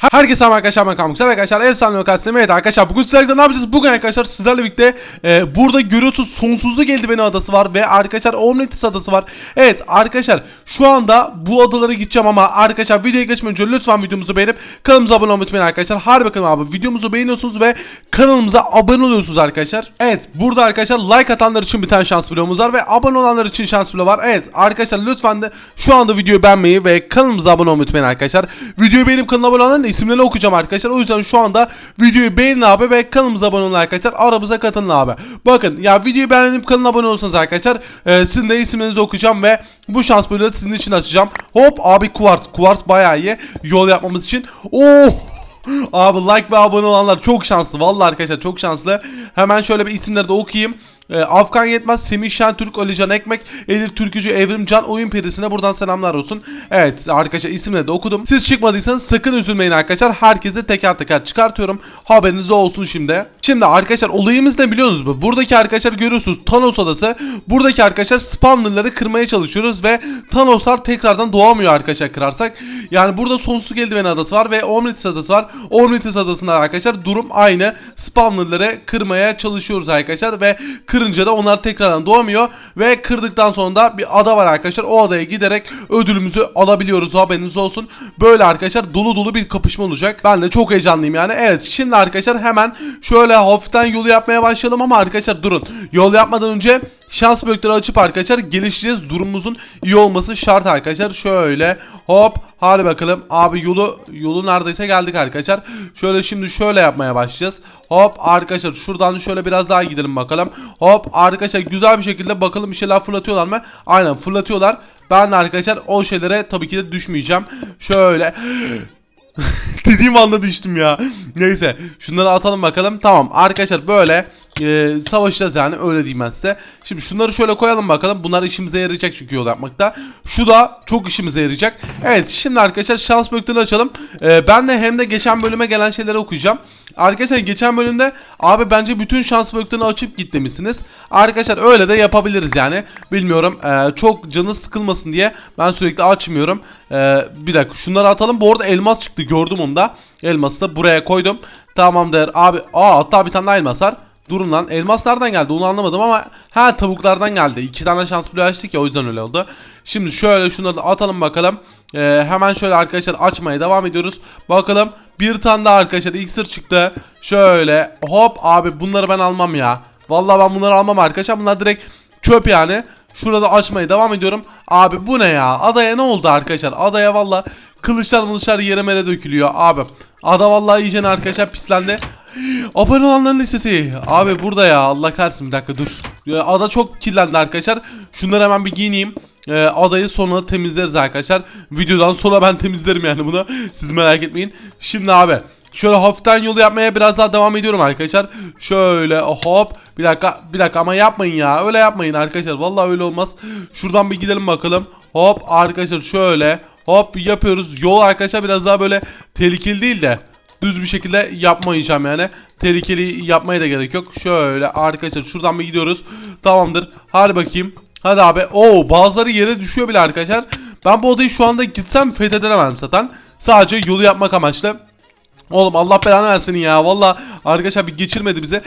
Herkese merhaba arkadaşlar ben Kamuk. Arkadaşlar efsane lokasyon evet arkadaşlar bugün sizlerle ne yapacağız? Bugün arkadaşlar sizlerle birlikte e, burada görüyorsunuz sonsuzluk eldiveni adası var ve arkadaşlar Omnitis adası var. Evet arkadaşlar şu anda bu adalara gideceğim ama arkadaşlar videoya geçmeden önce lütfen videomuzu beğenip kanalımıza abone olmayı arkadaşlar. Hadi bakalım abi videomuzu beğeniyorsunuz ve kanalımıza abone oluyorsunuz arkadaşlar. Evet burada arkadaşlar like atanlar için bir tane şans bloğumuz var ve abone olanlar için şans bloğu var. Evet arkadaşlar lütfen de şu anda videoyu beğenmeyi ve kanalımıza abone olmayı arkadaşlar. Videoyu beğenip kanala abone olanların isimlerini okuyacağım arkadaşlar. O yüzden şu anda videoyu beğenin abi ve kanalımıza abone olun arkadaşlar. Aramıza katılın abi. Bakın ya videoyu beğenip kanala abone olursanız arkadaşlar e, sizin de isimlerinizi okuyacağım ve bu şans bölümü sizin için açacağım. Hop abi Kuvars. Kuvars bayağı iyi. Yol yapmamız için. Oh! Abi like ve abone olanlar çok şanslı. Vallahi arkadaşlar çok şanslı. Hemen şöyle bir isimleri de okuyayım. Ee, Afgan Yetmez, Semih Şentürk, Ali Can Ekmek, Elif Türkücü, Evrim Can Oyun Perisi'ne buradan selamlar olsun. Evet arkadaşlar isimleri de okudum. Siz çıkmadıysanız sakın üzülmeyin arkadaşlar. Herkese teker teker çıkartıyorum. Haberiniz olsun şimdi. Şimdi arkadaşlar olayımız ne biliyorsunuz mu? Buradaki arkadaşlar görüyorsunuz Thanos adası. Buradaki arkadaşlar spawnerları kırmaya çalışıyoruz ve Thanoslar tekrardan doğamıyor arkadaşlar kırarsak. Yani burada sonsuz eldiveni adası var ve Omnitis adası var. Omnitis adasında arkadaşlar durum aynı. Spawnerları kırmaya çalışıyoruz arkadaşlar ve kırınca da onlar tekrardan doğamıyor ve kırdıktan sonra da bir ada var arkadaşlar. O adaya giderek ödülümüzü alabiliyoruz. Haberiniz olsun. Böyle arkadaşlar dolu dolu bir kapışma olacak. Ben de çok heyecanlıyım yani. Evet şimdi arkadaşlar hemen şöyle hafiften yolu yapmaya başlayalım ama arkadaşlar durun. Yol yapmadan önce şans blokları açıp arkadaşlar gelişeceğiz. Durumumuzun iyi olması şart arkadaşlar. Şöyle hop hadi bakalım. Abi yolu yolu neredeyse geldik arkadaşlar. Şöyle şimdi şöyle yapmaya başlayacağız. Hop arkadaşlar şuradan şöyle biraz daha gidelim bakalım. Hop arkadaşlar güzel bir şekilde bakalım bir şeyler fırlatıyorlar mı? Aynen fırlatıyorlar. Ben de arkadaşlar o şeylere tabii ki de düşmeyeceğim. Şöyle Dediğim anda düştüm ya. Neyse şunları atalım bakalım. Tamam arkadaşlar böyle e, savaşacağız yani öyle diyeyim ben size. Şimdi şunları şöyle koyalım bakalım. Bunlar işimize yarayacak çünkü yol yapmakta. Şu da çok işimize yarayacak. Evet şimdi arkadaşlar şans bölümlerini açalım. E, ben de hem de geçen bölüme gelen şeyleri okuyacağım. Arkadaşlar geçen bölümde abi bence bütün şans bölümlerini açıp git demişsiniz. Arkadaşlar öyle de yapabiliriz yani. Bilmiyorum e, çok canı sıkılmasın diye ben sürekli açmıyorum. E, bir dakika şunları atalım. Bu arada elmas çıktı gördüm onu da. Elması da buraya koydum. Tamamdır abi. Aa hatta bir tane elmas var. Durun lan elmas nereden geldi onu anlamadım ama ha tavuklardan geldi. İki tane şans bloğu açtık ya o yüzden öyle oldu. Şimdi şöyle şunları da atalım bakalım. Ee, hemen şöyle arkadaşlar açmaya devam ediyoruz. Bakalım bir tane daha arkadaşlar iksir çıktı. Şöyle hop abi bunları ben almam ya. Vallahi ben bunları almam arkadaşlar. Bunlar direkt çöp yani. Şurada açmaya devam ediyorum. Abi bu ne ya? Adaya ne oldu arkadaşlar? Adaya valla kılıçlar mılıçlar yere mere dökülüyor abi. Ada vallahi iyice arkadaşlar pislendi. Abone olanların listesi. Abi burada ya Allah kahretsin bir dakika dur. Ada çok kirlendi arkadaşlar. Şunları hemen bir giyineyim. Ee, adayı sonra temizleriz arkadaşlar. Videodan sonra ben temizlerim yani bunu. Siz merak etmeyin. Şimdi abi Şöyle hafiften yolu yapmaya biraz daha devam ediyorum arkadaşlar. Şöyle hop. Bir dakika bir dakika ama yapmayın ya. Öyle yapmayın arkadaşlar. Vallahi öyle olmaz. Şuradan bir gidelim bakalım. Hop arkadaşlar şöyle. Hop yapıyoruz. Yol arkadaşlar biraz daha böyle tehlikeli değil de düz bir şekilde yapmayacağım yani. Tehlikeli yapmaya da gerek yok. Şöyle arkadaşlar şuradan bir gidiyoruz. Tamamdır. Hadi bakayım. Hadi abi. Oo bazıları yere düşüyor bile arkadaşlar. Ben bu odayı şu anda gitsem fethedemem zaten. Sadece yolu yapmak amaçlı. Oğlum Allah belanı versin ya. Valla arkadaşlar bir geçirmedi bize.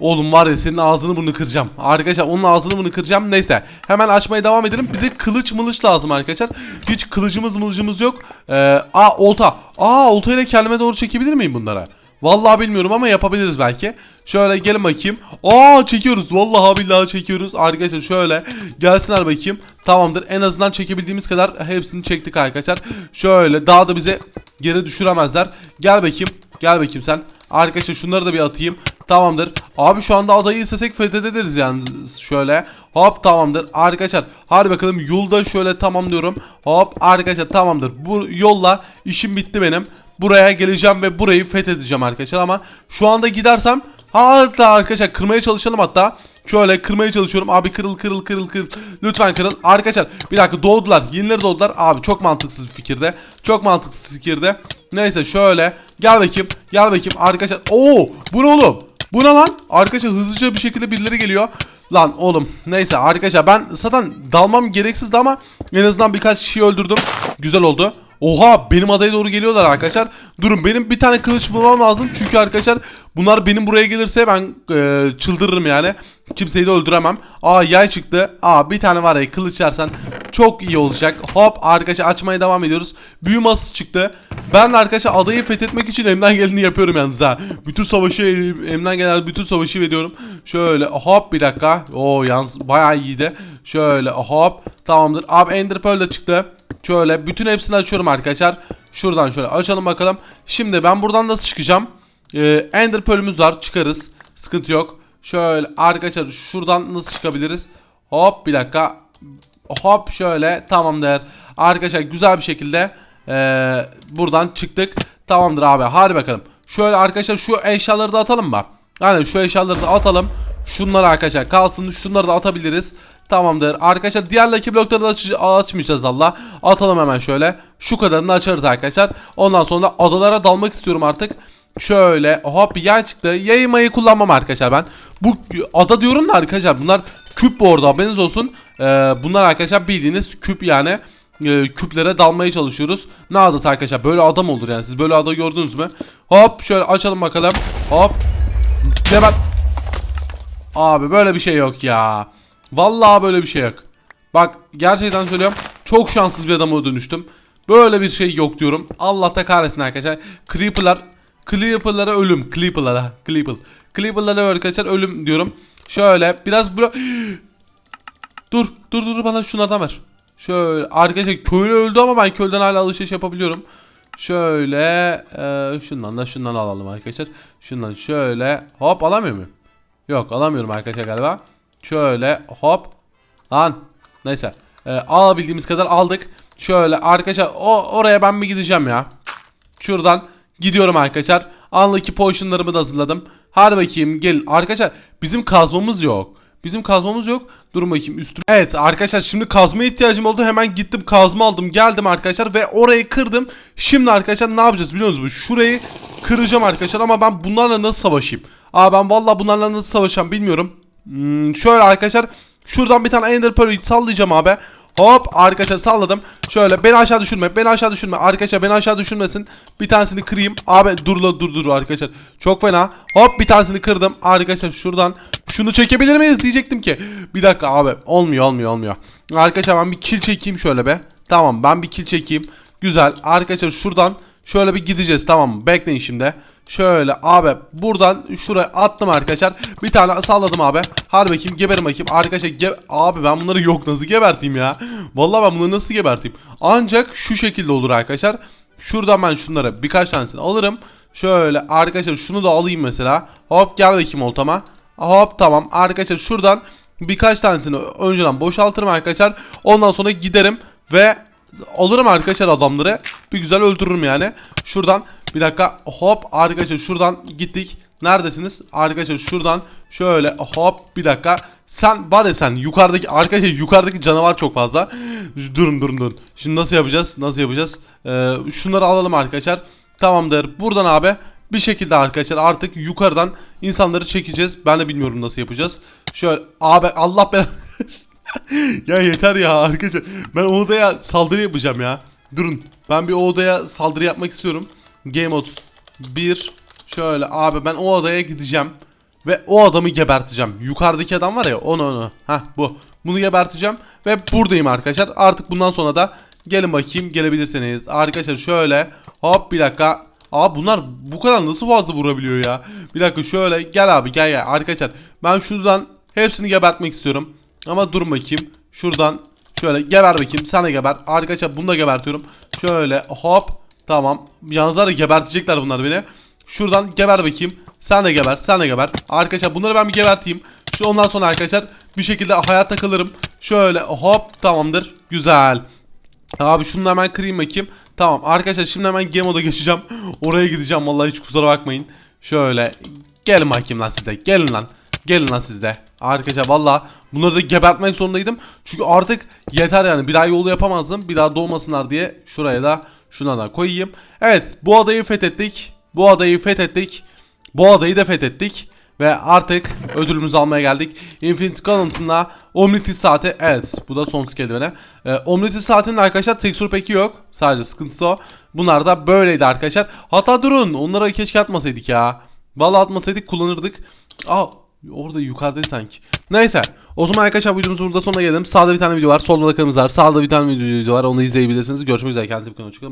Oğlum var ya senin ağzını burnunu kıracağım. Arkadaşlar onun ağzını burnunu kıracağım. Neyse. Hemen açmaya devam edelim. Bize kılıç mılıç lazım arkadaşlar. Hiç kılıcımız mılıcımız yok. Ee, aa olta. Aa olta ile kendime doğru çekebilir miyim bunlara? Vallahi bilmiyorum ama yapabiliriz belki. Şöyle gelin bakayım. Aa çekiyoruz. Vallahi billahi çekiyoruz. Arkadaşlar şöyle gelsinler bakayım. Tamamdır. En azından çekebildiğimiz kadar hepsini çektik arkadaşlar. Şöyle daha da bize geri düşüremezler. Gel bakayım. Gel bakayım sen. Arkadaşlar şunları da bir atayım. Tamamdır. Abi şu anda adayı istesek fethederiz yani şöyle. Hop tamamdır. Arkadaşlar hadi bakalım yolda şöyle tamamlıyorum. Hop arkadaşlar tamamdır. Bu yolla işim bitti benim. Buraya geleceğim ve burayı fethedeceğim arkadaşlar ama şu anda gidersem hatta arkadaşlar kırmaya çalışalım hatta. Şöyle kırmaya çalışıyorum. Abi kırıl kırıl kırıl kırıl. Lütfen kırıl. Arkadaşlar bir dakika doğdular. Yenileri doğdular. Abi çok mantıksız bir fikirde. Çok mantıksız fikirde. Neyse şöyle. Gel bakayım. Gel bakayım arkadaşlar. Oo bu ne oğlum? Bu ne lan? Arkadaşlar hızlıca bir şekilde birileri geliyor. Lan oğlum neyse arkadaşlar ben zaten dalmam gereksizdi ama en azından birkaç kişiyi öldürdüm. Güzel oldu. Oha benim adaya doğru geliyorlar arkadaşlar. Durun benim bir tane kılıç bulmam lazım. Çünkü arkadaşlar bunlar benim buraya gelirse ben e, çıldırırım yani. Kimseyi de öldüremem. Aa yay çıktı. Aa bir tane var ya kılıç yersen çok iyi olacak. Hop arkadaşlar açmaya devam ediyoruz. Büyü masası çıktı. Ben arkadaşlar adayı fethetmek için elimden geleni yapıyorum yalnız ha. Bütün savaşı elimden gelen bütün savaşı veriyorum. Şöyle hop bir dakika. Oo yalnız bayağı iyiydi. Şöyle hop tamamdır. Abi Ender Pearl de çıktı. Şöyle bütün hepsini açıyorum arkadaşlar. Şuradan şöyle açalım bakalım. Şimdi ben buradan nasıl çıkacağım? Ee, Ender Pearl'ümüz var. Çıkarız. Sıkıntı yok. Şöyle arkadaşlar şuradan nasıl çıkabiliriz? Hop bir dakika. Hop şöyle tamamdır. Arkadaşlar güzel bir şekilde ee, buradan çıktık. Tamamdır abi. Hadi bakalım. Şöyle arkadaşlar şu eşyaları da atalım mı? Yani şu eşyaları da atalım. Şunları arkadaşlar kalsın. Şunları da atabiliriz. Tamamdır. Arkadaşlar diğer Lucky blokları da aç açmayacağız Allah. Atalım hemen şöyle. Şu kadarını açarız arkadaşlar. Ondan sonra adalara dalmak istiyorum artık. Şöyle hop yay çıktı. Yaymayı kullanmam arkadaşlar ben. Bu ada diyorum da arkadaşlar bunlar küp bu arada haberiniz olsun. Ee, bunlar arkadaşlar bildiğiniz küp yani. Ee, küplere dalmaya çalışıyoruz. Ne adası arkadaşlar böyle adam olur yani siz böyle ada gördünüz mü? Hop şöyle açalım bakalım. Hop. Hemen. Abi böyle bir şey yok ya. Vallahi böyle bir şey yok. Bak gerçekten söylüyorum. Çok şanssız bir adama dönüştüm. Böyle bir şey yok diyorum. Allah da kahretsin arkadaşlar. Creeper'lar Creeper'lara ölüm. Creeper'lara. Creeper. Creeper'lara arkadaşlar ölüm diyorum. Şöyle biraz böyle Dur, dur dur bana şunlardan ver. Şöyle arkadaşlar köylü öldü ama ben köyden hala alışveriş yapabiliyorum. Şöyle e, şundan da şundan alalım arkadaşlar. Şundan şöyle hop alamıyor muyum? Yok alamıyorum arkadaşlar galiba. Şöyle hop. Lan neyse. E, alabildiğimiz kadar aldık. Şöyle arkadaşlar o oraya ben bir gideceğim ya. Şuradan gidiyorum arkadaşlar. Unlucky potionlarımı da hazırladım. Hadi bakayım gel. Arkadaşlar bizim kazmamız yok. Bizim kazmamız yok. Durun bakayım üstüm. Evet arkadaşlar şimdi kazma ihtiyacım oldu. Hemen gittim kazma aldım. Geldim arkadaşlar ve orayı kırdım. Şimdi arkadaşlar ne yapacağız biliyor musunuz? Şurayı kıracağım arkadaşlar ama ben bunlarla nasıl savaşayım? Aa ben vallahi bunlarla nasıl savaşacağım bilmiyorum. Hmm, şöyle arkadaşlar şuradan bir tane Ender Pearl'ü sallayacağım abi. Hop arkadaşlar salladım. Şöyle beni aşağı düşürme. Beni aşağı düşürme. Arkadaşlar beni aşağı düşürmesin. Bir tanesini kırayım. Abi dur dur dur arkadaşlar. Çok fena. Hop bir tanesini kırdım. Arkadaşlar şuradan şunu çekebilir miyiz diyecektim ki. Bir dakika abi. Olmuyor olmuyor olmuyor. Arkadaşlar ben bir kill çekeyim şöyle be. Tamam ben bir kill çekeyim. Güzel. Arkadaşlar şuradan şöyle bir gideceğiz tamam mı? Bekleyin şimdi. Şöyle abi buradan şuraya attım arkadaşlar. Bir tane salladım abi. Hadi bakayım geberin bakayım. Arkadaşlar ge abi ben bunları yok nasıl geberteyim ya. Vallahi ben bunları nasıl geberteyim. Ancak şu şekilde olur arkadaşlar. Şuradan ben şunları birkaç tanesini alırım. Şöyle arkadaşlar şunu da alayım mesela. Hop gel bakayım oltama. Hop tamam arkadaşlar şuradan birkaç tanesini önceden boşaltırım arkadaşlar. Ondan sonra giderim ve alırım arkadaşlar adamları. Bir güzel öldürürüm yani. Şuradan bir dakika hop arkadaşlar şuradan gittik. Neredesiniz? Arkadaşlar şuradan şöyle hop bir dakika. Sen var ya sen yukarıdaki arkadaşlar yukarıdaki canavar çok fazla. Durun durun durun. Şimdi nasıl yapacağız? Nasıl yapacağız? Ee, şunları alalım arkadaşlar. Tamamdır. Buradan abi bir şekilde arkadaşlar artık yukarıdan insanları çekeceğiz. Ben de bilmiyorum nasıl yapacağız. Şöyle abi Allah ben ya yeter ya arkadaşlar. Ben odaya saldırı yapacağım ya. Durun. Ben bir odaya saldırı yapmak istiyorum. Game mode 1 şöyle abi ben o odaya gideceğim ve o adamı geberteceğim. Yukarıdaki adam var ya onu onu. Ha bu. Bunu geberteceğim ve buradayım arkadaşlar. Artık bundan sonra da gelin bakayım gelebilirsiniz. Arkadaşlar şöyle hop bir dakika. Abi bunlar bu kadar nasıl fazla vurabiliyor ya? Bir dakika şöyle gel abi gel gel arkadaşlar. Ben şuradan hepsini gebertmek istiyorum. Ama dur bakayım. Şuradan şöyle geber bakayım. Sen de geber. Arkadaşlar bunu da gebertiyorum. Şöyle hop. Tamam. Yalnız var gebertecekler bunlar beni. Şuradan geber bakayım. Sen de geber. Sen de geber. Arkadaşlar bunları ben bir geberteyim. Şu ondan sonra arkadaşlar bir şekilde hayatta kalırım. Şöyle hop tamamdır. Güzel. Abi şunu hemen kırayım bakayım. Tamam arkadaşlar şimdi hemen game moda geçeceğim. Oraya gideceğim vallahi hiç kusura bakmayın. Şöyle gelin bakayım lan siz de. Gelin lan. Gelin lan siz de. Arkadaşlar valla bunları da gebertmek zorundaydım. Çünkü artık yeter yani. Bir daha yolu yapamazdım. Bir daha doğmasınlar diye şuraya da şuna da koyayım. Evet bu adayı fethettik. Bu adayı fethettik. Bu adayı da fethettik. Ve artık ödülümüzü almaya geldik. Infinity Gauntlet'la Omnitis saati. Evet bu da son eldiveni. Ee, Omnitis saatinin arkadaşlar tekstür peki yok. Sadece sıkıntısı o. Bunlar da böyleydi arkadaşlar. Hatta durun onlara keşke atmasaydık ya. Vallahi atmasaydık kullanırdık. Aa orada yukarıdaydı sanki. Neyse. O zaman arkadaşlar videomuzun burada sonuna gelelim. Sağda bir tane video var. Solda da kırmızı var. Sağda bir tane video var. Onu izleyebilirsiniz. Görüşmek üzere. Kendinize bakın. Hoşçakalın. Bye.